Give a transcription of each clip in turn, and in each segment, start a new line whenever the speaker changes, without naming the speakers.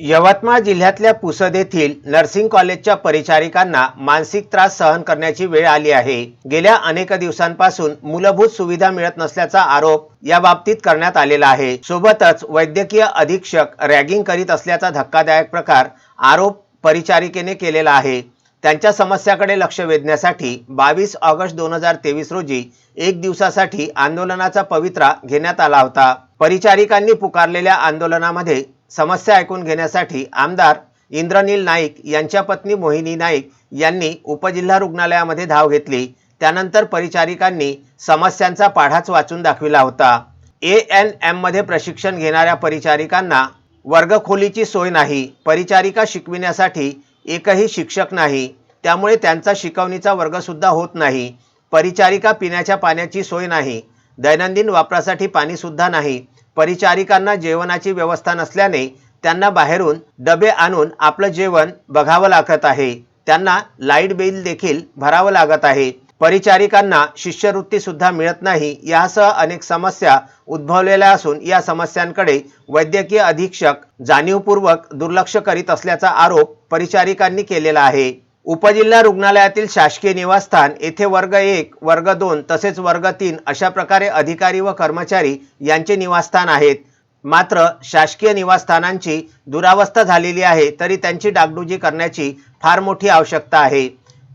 यवतमाळ जिल्ह्यातल्या पुसद येथील नर्सिंग कॉलेजच्या परिचारिकांना मानसिक त्रास सहन करण्याची वेळ आली आहे. गेल्या अनेक दिवसांपासून मूलभूत सुविधा मिळत नसल्याचा आरोप या बाबतीत करण्यात आलेला आहे. सोबतच वैद्यकीय अधीक्षक रॅगिंग करीत असल्याचा धक्कादायक प्रकार आरोप परिचारिकेने केलेला आहे. त्यांच्या समस्याकडे लक्ष वेधण्यासाठी बावीस ऑगस्ट दोन हजार तेवीस रोजी एक दिवसासाठी आंदोलनाचा पवित्रा घेण्यात आला होता. परिचारिकांनी पुकारलेल्या आंदोलनामध्ये समस्या ऐकून घेण्यासाठी आमदार इंद्रनील नाईक यांच्या पत्नी मोहिनी नाईक यांनी उपजिल्हा रुग्णालयामध्ये धाव घेतली. त्यानंतर परिचारिकांनी समस्यांचा पाढाच वाचून दाखविला होता. ए एन एममध्ये प्रशिक्षण घेणाऱ्या परिचारिकांना वर्गखोलीची सोय नाही. परिचारिका शिकविण्यासाठी एकही शिक्षक नाही. त्यामुळे त्यांचा शिकवणीचा वर्गसुद्धा होत नाही. परिचारिका पिण्याच्या पाण्याची सोय नाही. दैनंदिन वापरासाठी पाणीसुद्धा नाही. परिचारिकांना जेवणाची व्यवस्था नसल्याने त्यांना बाहेरून डबे आणून आपलं जेवण बघावं लागत आहे. त्यांना लाइट बिल देखील भरावं लागत आहे. परिचारिकांना शिष्यवृत्ती सुद्धा मिळत नाही. यासह अनेक समस्या उद्भवलेल्या असून या समस्यांकडे वैद्यकीय अधीक्षक जाणीवपूर्वक दुर्लक्ष करीत असल्याचा आरोप परिचारिकांनी केलेला आहे. उपजिल्हा रुग्णालयातील शासकीय निवासस्थान येथे वर्ग एक वर्ग दोन तसेच वर्ग तीन अशा प्रकारे अधिकारी व कर्मचारी यांचे निवासस्थान आहेत. मात्र शासकीय निवासस्थानांची दुरावस्था झालेली आहे तरी त्यांची डागडुजी करण्याची फार मोठी आवश्यकता आहे.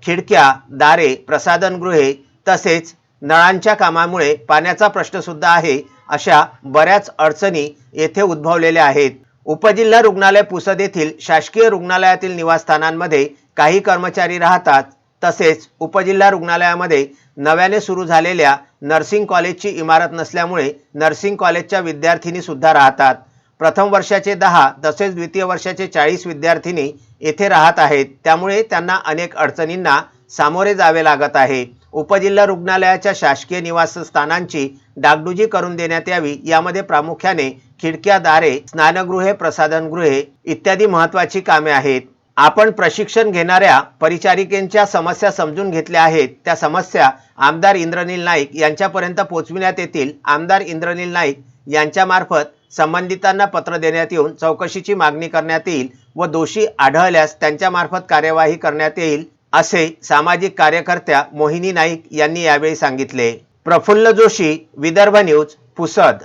खिडक्या दारे प्रसाधनगृहे तसेच नळांच्या कामामुळे पाण्याचा प्रश्नसुद्धा आहे अशा बऱ्याच अडचणी येथे उद्भवलेल्या आहेत. उपजिल्हा रुग्णालय पुसद येथील शासकीय रुग्णालयातील निवासस्थानांमध्ये काही कर्मचारी राहतात. तसेच उपजिल्हा रुग्णालयामध्ये नव्याने सुरू झालेल्या नर्सिंग कॉलेजची इमारत नसल्यामुळे नर्सिंग कॉलेजच्या विद्यार्थिनी सुद्धा राहतात. प्रथम वर्षाचे दहा तसेच द्वितीय वर्षाचे चाळीस विद्यार्थिनी येथे राहत आहेत. त्यामुळे त्यांना अनेक अडचणींना सामोरे जावे लागत आहे. उपजिल्हा रुग्णालयाच्या शासकीय निवासस्थानांची डागडुजी करून देण्यात यावी यामध्ये प्रामुख्याने खिडक्या दारे स्नानगृहे प्रसाधनगृहे इत्यादी महत्त्वाची कामे आहेत. आपण प्रशिक्षण घेणाऱ्या परिचारिकेंच्या समस्या समजून घेतल्या आहेत. त्या समस्या आमदार इंद्रनील नाईक यांच्यापर्यंत पोहोचविण्यात येतील. आमदार इंद्रनील नाईक यांच्यामार्फत संबंधितांना पत्र देण्यात येऊन चौकशीची मागणी करण्यात येईल व दोषी आढळल्यास त्यांच्यामार्फत कार्यवाही करण्यात येईल असे सामाजिक कार्यकर्त्या मोहिनी नाईक यांनी यावेळी सांगितले. प्रफुल्ल जोशी विदर्भ न्यूज पुसद.